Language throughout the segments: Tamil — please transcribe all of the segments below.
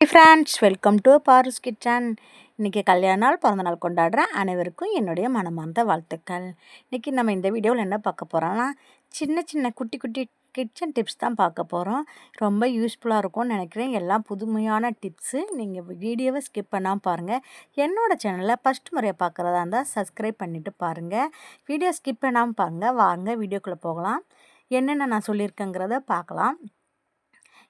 Friends welcome to Paras kitchen இன்றைக்கி கல்யாண நாள் பிறந்த நாள் கொண்டாடுற அனைவருக்கும் என்னுடைய மனமார்ந்த வாழ்த்துக்கள். இன்றைக்கி நம்ம இந்த வீடியோவில் என்ன பார்க்க போகிறோம்னா சின்ன சின்ன குட்டி குட்டி கிச்சன் டிப்ஸ் தான் பார்க்க போகிறோம் ரொம்ப யூஸ்ஃபுல்லாக இருக்கும்னு நினைக்கிறேன். எல்லாம் புதுமையான டிப்ஸு நீங்கள் வீடியோவை ஸ்கிப் பண்ணாமல் பாருங்கள் என்னோடய சேனலில் ஃபஸ்ட் முறையை பார்க்குறதா இருந்தால் சப்ஸ்கிரைப் பண்ணிவிட்டு பாருங்கள் வீடியோ ஸ்கிப் பண்ணாமல் பாருங்கள் வாங்க வீடியோக்குள்ளே போகலாம். என்னென்ன நான் சொல்லியிருக்கேங்கிறத பார்க்கலாம்.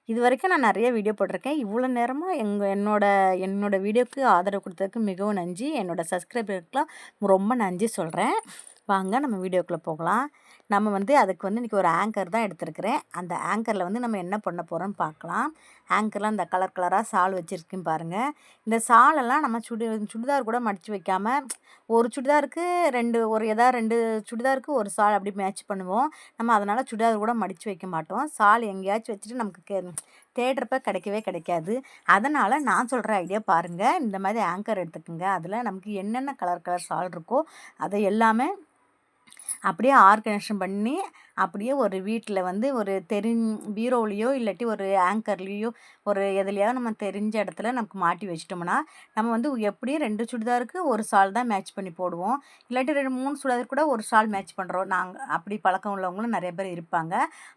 இது வரைக்கும் நான் நிறைய வீடியோ போட்டிருக்கேன். இவ்வளோ நேரமாக எங்கள் என்னோட என்னோடய வீடியோக்கு ஆதரவு கொடுத்ததுக்கு மிகவும் நன்றி. என்னோடய சப்ஸ்கிரைபருக்கெலாம் ரொம்ப நன்றி சொல்கிறேன் வாங்க நம்ம வீடியோக்குள்ளே போகலாம். நம்ம வந்து அதுக்கு வந்து இன்றைக்கி ஒரு ஆங்கர் தான் எடுத்துருக்கிறேன். அந்த ஆங்கரில் வந்து நம்ம என்ன பண்ண போகிறோம்னு பார்க்கலாம். ஆங்கர்லாம் இந்த கலர் கலராக சால் வச்சுருக்கேன் பாருங்கள் இந்த சாலெல்லாம் நம்ம சுடி சுடிதார் கூட மடித்து வைக்காமல் ஒரு சுடிதாருக்கு ரெண்டு ஒரு எதாவது ரெண்டு சுடிதாருக்கு ஒரு சால் அப்படி மேட்ச் பண்ணுவோம். நம்ம அதனால் சுடிதார் கூட மடித்து வைக்க மாட்டோம். சால் எங்கேயாச்சும் வச்சுட்டு நமக்கு கே தேடுறப்ப கிடைக்கவே கிடைக்காது. அதனால் நான் சொல்கிற ஐடியா பாருங்கள் இந்த மாதிரி ஆங்கர் எடுத்துக்கோங்க. அதில் நமக்கு என்னென்ன கலர் கலர் சால் இருக்கோ அதை எல்லாமே அப்படியே ஆர்கனைசேஷன் பண்ணி அப்படியே ஒரு வீட்டில் வந்து ஒரு தெரிஞ் பீரோலேயோ இல்லாட்டி ஒரு ஆங்கர்லேயோ ஒரு எதுலையாவது நம்ம தெரிஞ்ச இடத்துல நமக்கு மாட்டி வச்சிட்டோம்னா நம்ம வந்து எப்படியும் ரெண்டு சுடிதாருக்கு ஒரு சால் தான் மேட்ச் பண்ணி போடுவோம். இல்லாட்டி ரெண்டு மூணு சுடிதாருக்கு கூட ஒரு சால் மேட்ச் பண்ணுறோம் நாங்கள் அப்படி பழக்கம் உள்ளவங்களும் நிறைய பேர் இருப்பாங்க.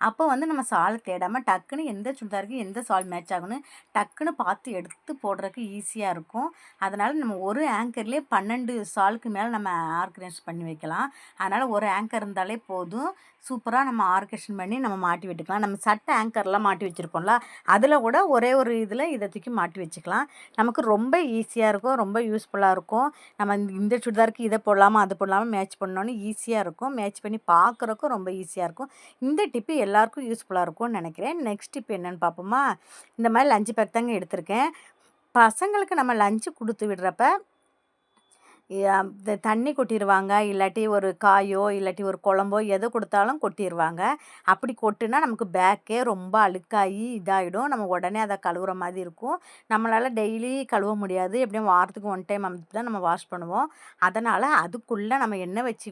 அப்போ வந்து நம்ம சால் தேடாமல் டக்குன்னு எந்த சுடிதாருக்கு எந்த சால் மேட்ச் ஆகணும் டக்குன்னு பார்த்து எடுத்து போடுறதுக்கு ஈஸியாக இருக்கும். அதனால் நம்ம ஒரு ஆங்கர்லேயே பன்னெண்டு சாலுக்கு மேலே நம்ம ஆர்கனைஸ் பண்ணி வைக்கலாம். அதனால் ஒரு ஆங்கர் இருந்தாலே போதும். சூப்பராக நம்ம ஆர்கேஷன் பண்ணி நம்ம மாட்டி விட்டுக்கலாம். நம்ம சட்டை ஆங்கர்லாம் மாட்டி வச்சுருப்போம்ல அதில் கூட ஒரே ஒரு இதில் இதை தூக்கி மாட்டி வச்சுக்கலாம். நமக்கு ரொம்ப ஈஸியாக இருக்கும் ரொம்ப யூஸ்ஃபுல்லாக இருக்கும். நம்ம இந்த சுடிதாருக்கு இதை போடலாமா அது போடலாமா மேட்ச் பண்ணோன்னு ஈஸியாக இருக்கும். மேட்ச் பண்ணி பார்க்குறக்கும் ரொம்ப ஈஸியாக இருக்கும். இந்த டிப்பு எல்லாருக்கும் யூஸ்ஃபுல்லாக இருக்கும்னு நினைக்கிறேன். நெக்ஸ்ட் டிப் என்னென்னு பார்ப்போமா இந்த மாதிரி லஞ்சு பேக் தாங்க எடுத்திருக்கேன். பசங்களுக்கு நம்ம லஞ்சு கொடுத்து விடுறப்ப தண்ணி கொட்டிடுவாங்க இல்லாட்டி ஒரு காயோ இல்லாட்டி ஒரு குழம்போ எதை கொடுத்தாலும் கொட்டிடுவாங்க அப்படி கொட்டுனா நமக்கு பேக்கே ரொம்ப அழுக்காகி இதாகிடும் நம்ம உடனே அதை கழுவுற மாதிரி இருக்கும். நம்மளால் டெய்லி கழுவ முடியாது. எப்படியும் வாரத்துக்கு ஒன் டைம் அமைத்து தான் நம்ம வாஷ் பண்ணுவோம். அதனால் அதுக்குள்ளே நம்ம எண்ணெய் வச்சு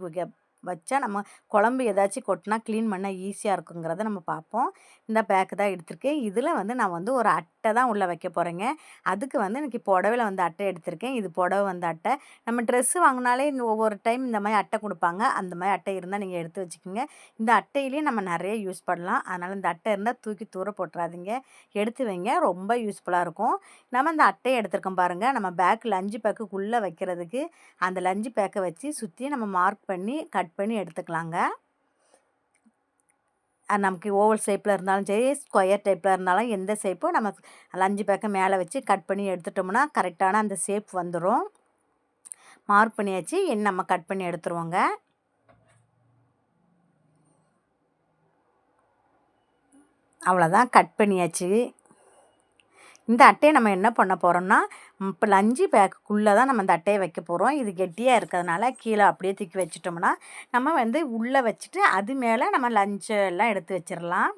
வச்சா நம்ம குழம்பு ஏதாச்சும் கொட்டினா க்ளீன் பண்ண ஈஸியாக இருக்குங்கிறத நம்ம பார்ப்போம். இந்த பேக்கு தான் எடுத்திருக்கேன். இதில் வந்து நான் வந்து ஒரு அட்டை தான் உள்ளே வைக்க போகிறேங்க அதுக்கு வந்து எனக்கு புடவையில் வந்து அட்டை எடுத்திருக்கேன். இது புடவை வந்து அட்டை. நம்ம ட்ரெஸ்ஸு வாங்கினாலே ஒவ்வொரு டைம் இந்த மாதிரி அட்டை கொடுப்பாங்க. அந்த மாதிரி அட்டை இருந்தால் நீங்கள் எடுத்து வச்சுக்கோங்க. இந்த அட்டையிலேயே நம்ம நிறைய யூஸ் பண்ணலாம். அதனால் இந்த அட்டை இருந்தால் தூக்கி தூர போட்டுறாதீங்க. எடுத்து வைங்க. ரொம்ப யூஸ்ஃபுல்லாக இருக்கும். நம்ம இந்த அட்டையை எடுத்திருக்கோம் பாருங்கள் நம்ம பேக் லஞ்சு பேக்குக்குள்ளே வைக்கிறதுக்கு அந்த லஞ்சு பேக்கை வச்சு சுற்றி நம்ம மார்க் பண்ணி கட் கட் பண்ணி எடுத்துக்கலாங்க. நமக்கு ஓவல் ஷேப்பில் இருந்தாலும் சரி ஸ்கொயர் டைப்பில் இருந்தாலும் எந்த ஷேப்பும் நம்ம லஞ்சு பேக்கை மேலே வச்சு கட் பண்ணி எடுத்துட்டோம்னா கரெக்டான அந்த ஷேப் வந்துடும் மார்க் பண்ணியாச்சு என்ன நம்ம கட் பண்ணி எடுத்துருவோங்க. அவ்வளோதான் கட் பண்ணியாச்சு. இந்த அட்டையை நம்ம என்ன பண்ண போகிறோம்னா இப்போ லஞ்சு பேக்குக்குள்ளே தான் நம்ம இந்த அட்டையை வைக்க போகிறோம் இது கெட்டியாக இருக்கிறதுனால கீழே அப்படியே தூக்கி வச்சிட்டோம்னா நம்ம வந்து உள்ளே வச்சுட்டு அது மேலே நம்ம லஞ்சு எல்லாம் எடுத்து வச்சிடலாம்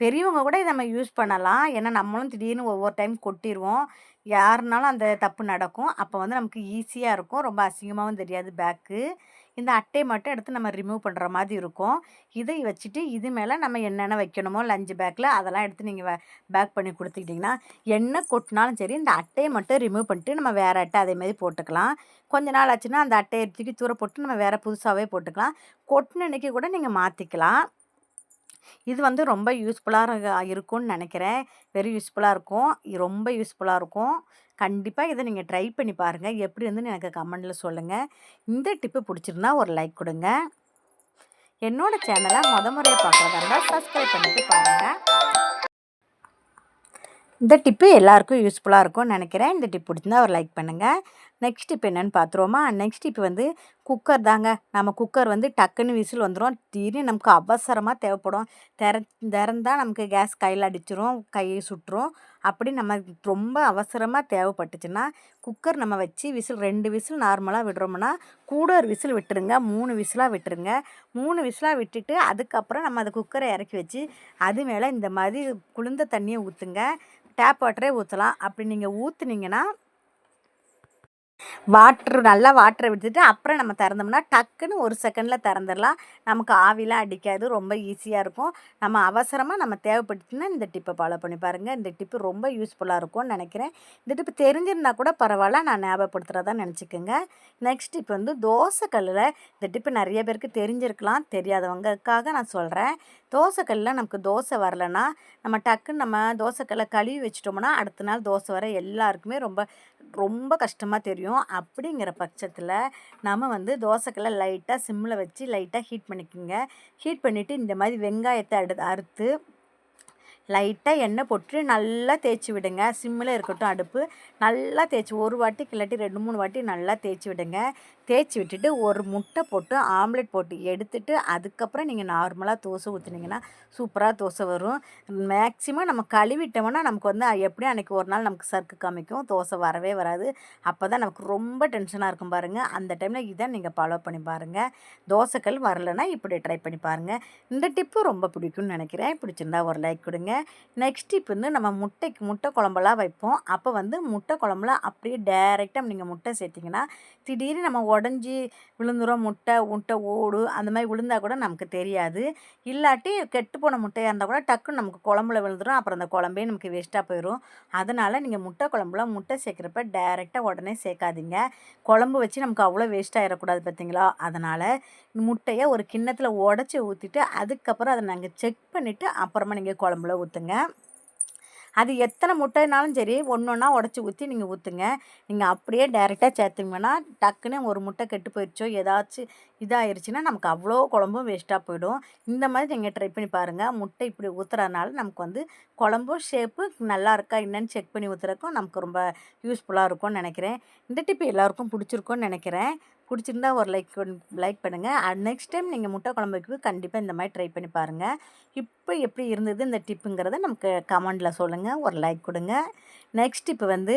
பெரியவங்க கூட இதை நம்ம யூஸ் பண்ணலாம். ஏன்னா நம்மளும் திடீர்னு ஒவ்வொரு டைம் கொட்டிடுவோம் யாருனாலும் அந்த தப்பு நடக்கும். அப்போ வந்து நமக்கு ஈஸியாக இருக்கும். ரொம்ப அசிங்கமாகவும் தெரியாது பேக்கு. இந்த அட்டையை மட்டும் எடுத்து நம்ம ரிமூவ் பண்ணுற மாதிரி இருக்கும். இதை வச்சுட்டு இது மேலே நம்ம என்னென்ன வைக்கணுமோ லஞ்சு பேக்கில் அதெல்லாம் எடுத்து நீங்கள் பேக் பண்ணி கொடுத்துக்கிட்டிங்கன்னா என்ன கொட்டினாலும் சரி இந்த அட்டையை மட்டும் ரிமூவ் பண்ணிட்டு நம்ம வேறு அட்டை அதேமாதிரி போட்டுக்கலாம். கொஞ்ச நாள் ஆச்சுன்னா அந்த அட்டையை தூக்கி தூர போட்டு நம்ம வேறு புதுசாகவே போட்டுக்கலாம். கொட்டின அன்றைக்கி கூட நீங்கள் மாற்றிக்கலாம் இது வந்து ரொம்ப யூஸ்ஃபுல்லாக இருக்கும்னு நினைக்கிறேன். வெரி யூஸ்ஃபுல்லாக இருக்கும். ரொம்ப யூஸ்ஃபுல்லாக இருக்கும். கண்டிப்பாக இதை நீங்கள் ட்ரை பண்ணி பாருங்கள் எப்படி இருந்துன்னு எனக்கு கமெண்டில் சொல்லுங்கள் இந்த டிப்பு பிடிச்சிருந்தா ஒரு லைக் கொடுங்க. என்னோடய சேனலை முத முறையை பார்க்குறதா இருந்தால் சப்ஸ்கிரைப் பண்ணிட்டு பாருங்கள் இந்த டிப்பு எல்லாருக்கும் யூஸ்ஃபுல்லாக இருக்கும்னு நினைக்கிறேன். இந்த டிப் பிடிச்சிருந்தா ஒரு லைக் பண்ணுங்கள் நெக்ஸ்ட் இப்போ என்னென்னு பார்த்துருவோமா நெக்ஸ்ட் இப்போ வந்து குக்கர் தாங்க. நம்ம குக்கர் வந்து டக்குன்னு விசில் வந்துடும் திடீர்னு நமக்கு அவசரமாக தேவைப்படும். திற திறந்தால் நமக்கு கேஸ் கையில் அடிச்சிரும் கையை சுட்டுரும். அப்படி நம்ம ரொம்ப அவசரமாக தேவைப்பட்டுச்சுன்னா குக்கர் நம்ம வச்சு விசில் ரெண்டு விசில் நார்மலாக விடுறோம்னா கூட ஒரு விசில் விட்டுருங்க. மூணு விசிலாக விட்டுருங்க. மூணு விசிலாக விட்டுட்டு அதுக்கப்புறம் நம்ம அந்த குக்கரை இறக்கி வச்சு அது மேலே இந்த மாதிரி குளிர்ந்த தண்ணியை ஊற்றுங்க டேப் வாட்டரே ஊற்றலாம் அப்படி நீங்கள் ஊற்றுனீங்கன்னா வாட்ரு நல்லா வாட்டரை விட்டுட்டு அப்புறம் நம்ம திறந்தோம்னா டக்குன்னு ஒரு செகண்டில் திறந்துடலாம். நமக்கு ஆவிலாம் அடிக்காது ரொம்ப ஈஸியாக இருக்கும். நம்ம அவசரமாக நம்ம தேவைப்பட்டுச்சுன்னா இந்த டிப்பை ஃபாலோ பண்ணி பாருங்கள் இந்த டிப்பு ரொம்ப யூஸ்ஃபுல்லாக இருக்கும்னு நினைக்கிறேன். இந்த டிப்பு தெரிஞ்சிருந்தால் கூட பரவாயில்ல நான் ஞாபகப்படுத்துகிறதா நினச்சிக்கோங்க. நெக்ஸ்ட் இப்போ வந்து தோசைக்கல்லில் இந்த டிப்பு நிறைய பேருக்கு தெரிஞ்சிருக்கலாம் தெரியாதவங்களுக்காக நான் சொல்கிறேன் தோசைக்கல்லில் நமக்கு தோசை வரலைன்னா நம்ம டக்குன்னு நம்ம தோசைக்கல்லை கழுவி வச்சிட்டோம்னா அடுத்த நாள் தோசை வர எல்லாருக்குமே ரொம்ப ரொம்ப கஷ்டமாக தெரியும். அப்படிங்கிற பட்சத்தில் நம்ம வந்து தோசைக்கெல்லாம் லைட்டாக சிம்மில் வச்சு லைட்டாக ஹீட் பண்ணிக்கோங்க. ஹீட் பண்ணிவிட்டு இந்த மாதிரி வெங்காயத்தை அடு அறுத்து லைட்டாக எண்ணெய் போட்டு நல்லா தேய்ச்சி விடுங்க. சிம்மில் இருக்கட்டும் அடுப்பு நல்லா தேய்ச்சி ஒரு வாட்டி கிளட்டி ரெண்டு மூணு வாட்டி நல்லா தேய்ச்சி விடுங்க. தேய்ச்சி விட்டுட்டு ஒரு முட்டை போட்டு ஆம்லெட் போட்டு எடுத்துட்டு அதுக்கப்புறம் நீங்கள் நார்மலாக தோசை ஊற்றுனீங்கன்னா சூப்பராக தோசை வரும். மேக்ஸிமம் நம்ம கழுவிட்டோம்னா நமக்கு வந்து எப்படியும் அன்றைக்கி ஒரு நாள் நமக்கு சர்க்கு காமிக்கும் தோசை வரவே வராது. அப்போ தான் நமக்கு ரொம்ப டென்ஷனாக இருக்கும் பாருங்கள் அந்த டைமில் இதை நீங்கள் ஃபாலோ பண்ணி பாருங்கள் தோசைக்கல் வரலைன்னா இப்படி ட்ரை பண்ணி பாருங்கள் இந்த டிப்பு ரொம்ப பிடிக்கும்னு நினைக்கிறேன். பிடிச்சிருந்தா ஒரு லைக் கொடுங்க. நெக்ஸ்ட் டிப் வந்து நம்ம முட்டைக்கு முட்டை குழம்பெல்லாம் வைப்போம். அப்போ வந்து முட்டை குழம்புல அப்படியே டேரெக்டாக நீங்கள் முட்டை சேர்த்திங்கன்னா திடீர்னு நம்ம உடஞ்சி விழுந்துரும். முட்டை முட்டை ஓடு அந்த மாதிரி விழுந்தால் கூட நமக்கு தெரியாது. இல்லாட்டி கெட்டு போன முட்டையாக இருந்தால் கூட டக்குன்னு நமக்கு குழம்புல விழுந்துடும் அப்புறம் அந்த குழம்பே நமக்கு வேஸ்ட்டாக போயிடும் அதனால் நீங்கள் முட்டை குழம்புல முட்டை சேர்க்குறப்ப டேரெக்டாக உடனே சேர்க்காதீங்க. குழம்பு வச்சு நமக்கு அவ்வளோ வேஸ்ட் ஆகிடக்கூடாது பார்த்தீங்களா அதனால் முட்டையை ஒரு கிண்ணத்தில் உடச்சி ஊற்றிட்டு அதுக்கப்புறம் அதை நாங்கள் செக் பண்ணிவிட்டு அப்புறமா நீங்கள் குழம்புல ஊற்றுங்க அது எத்தனை முட்டைனாலும் சரி ஒன்று ஒன்றா உடச்சி ஊற்றி நீங்கள் ஊற்றுங்க நீங்கள் அப்படியே டேரெக்டாக சேர்த்துங்கன்னா டக்குன்னு ஒரு முட்டை கெட்டு போயிடுச்சோ ஏதாச்சும் இதாகிருச்சுன்னா நமக்கு அவ்வளோ குழம்பும் வேஸ்ட்டாக போயிடும். இந்த மாதிரி நீங்கள் ட்ரை பண்ணி பாருங்கள் முட்டை இப்படி ஊற்றுறதுனால நமக்கு வந்து குழம்பும் ஷேப்பு நல்லா இருக்கா என்னன்னு செக் பண்ணி ஊற்றுறக்கும் நமக்கு ரொம்ப யூஸ்ஃபுல்லாக இருக்கும்னு நினைக்கிறேன். இந்த டிப் எல்லாருக்கும் பிடிச்சிருக்கும்னு நினைக்கிறேன். பிடிச்சிருந்தா ஒரு லைக் லைக் பண்ணுங்கள் நெக்ஸ்ட் டைம் நீங்கள் முட்டை குழம்பு கண்டிப்பாக இந்த மாதிரி ட்ரை பண்ணி பாருங்கள் இப்போ எப்படி இருந்தது இந்த டிப்புங்கிறத நமக்கு கமெண்டில் சொல்லுங்கள் ஒரு லைக் கொடுங்க. நெக்ஸ்ட் இப்போ வந்து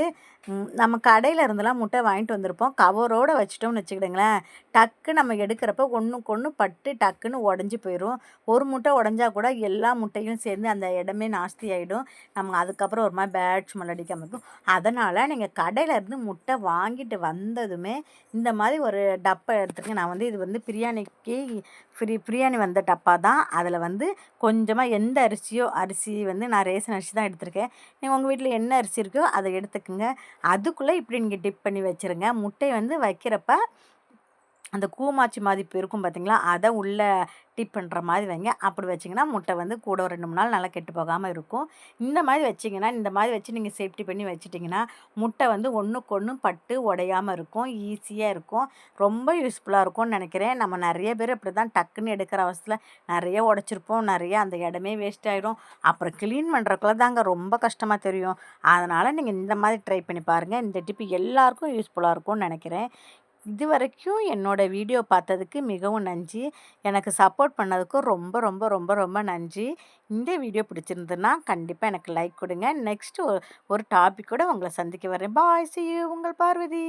நம்ம கடையில் இருந்தெல்லாம் முட்டை வாங்கிட்டு வந்திருப்போம். கவரோடு வச்சிட்டோம்னு வச்சுக்கிடுங்களேன். டக்கு நம்ம எடுக்கிறப்ப ஒன்றுக்கு ஒன்று பட்டு டக்குன்னு உடஞ்சி போயிடும் ஒரு முட்டை உடஞ்சா கூட எல்லா முட்டையும் சேர்ந்து அந்த இடமே நாஸ்தி ஆகிடும் நம்ம அதுக்கப்புறம் ஒரு மாதிரி பேட் ஸ்மெல் அடிக்காமல் இருக்கும். அதனால் நீங்கள் கடையில் இருந்து முட்டை வாங்கிட்டு வந்ததுமே இந்த மாதிரி ஒரு டப்பா எடுத்துருக்கேன் நான் வந்து இது வந்து பிரியாணிக்கு ஃப்ரீ பிரியாணி வந்த டப்பா தான். அதில் வந்து கொஞ்சமாக எந்த அரிசியோ அரிசி வந்து நான் ரேசன் அரிசி தான் எடுத்திருக்கேன். நீங்கள் உங்கள் வீட்டில் என்ன அரிசி வச்சுருக்கோ அதை எடுத்துக்கோங்க. அதுக்குள்ளே இப்படி நீங்கள் டிப் பண்ணி வச்சுருங்க. முட்டை வந்து வைக்கிறப்ப அந்த கூமாச்சி மதிப்பு இருக்கும் பார்த்திங்களா அதை உள்ளே டிப் பண்ணுற மாதிரி வைங்க. அப்படி வச்சிங்கன்னா முட்டை வந்து கூட ஒரு ரெண்டு மூணு நாள் நல்லா கெட்டு போகாமல் இருக்கும். இந்த மாதிரி வச்சிங்கன்னா இந்த மாதிரி வச்சு நீங்கள் சேஃப்டி பண்ணி வச்சிட்டிங்கன்னா முட்டை வந்து ஒன்றுக்கு ஒன்று பட்டு உடையாமல் இருக்கும் ஈஸியாக இருக்கும். ரொம்ப யூஸ்ஃபுல்லாக இருக்கும்னு நினைக்கிறேன். நம்ம நிறைய பேர் இப்படி தான் டக்குன்னு எடுக்கிற அவசரத்தில் நிறைய உடச்சிருப்போம். நிறைய அந்த இடமே வேஸ்ட் ஆகிடும் அப்புறம் க்ளீன் பண்ணுறக்குள்ள தாங்க ரொம்ப கஷ்டமாக தெரியும். அதனால் நீங்கள் இந்த மாதிரி ட்ரை பண்ணி பாருங்கள் இந்த டிப்பு எல்லாருக்கும் யூஸ்ஃபுல்லாக இருக்கும்னு நினைக்கிறேன். இது வரைக்கும் என்னோடய வீடியோ பார்த்ததுக்கு மிகவும் நன்றி. எனக்கு சப்போர்ட் பண்ணதுக்கும் ரொம்ப ரொம்ப ரொம்ப ரொம்ப நன்றி. இந்த வீடியோ பிடிச்சிருந்ததுன்னா கண்டிப்பாக எனக்கு லைக் கொடுங்க. நெக்ஸ்ட்டு ஒரு டாபிக் கூட உங்களை சந்திக்க வரேன். பாய் சி உங்கள் பார்வதி.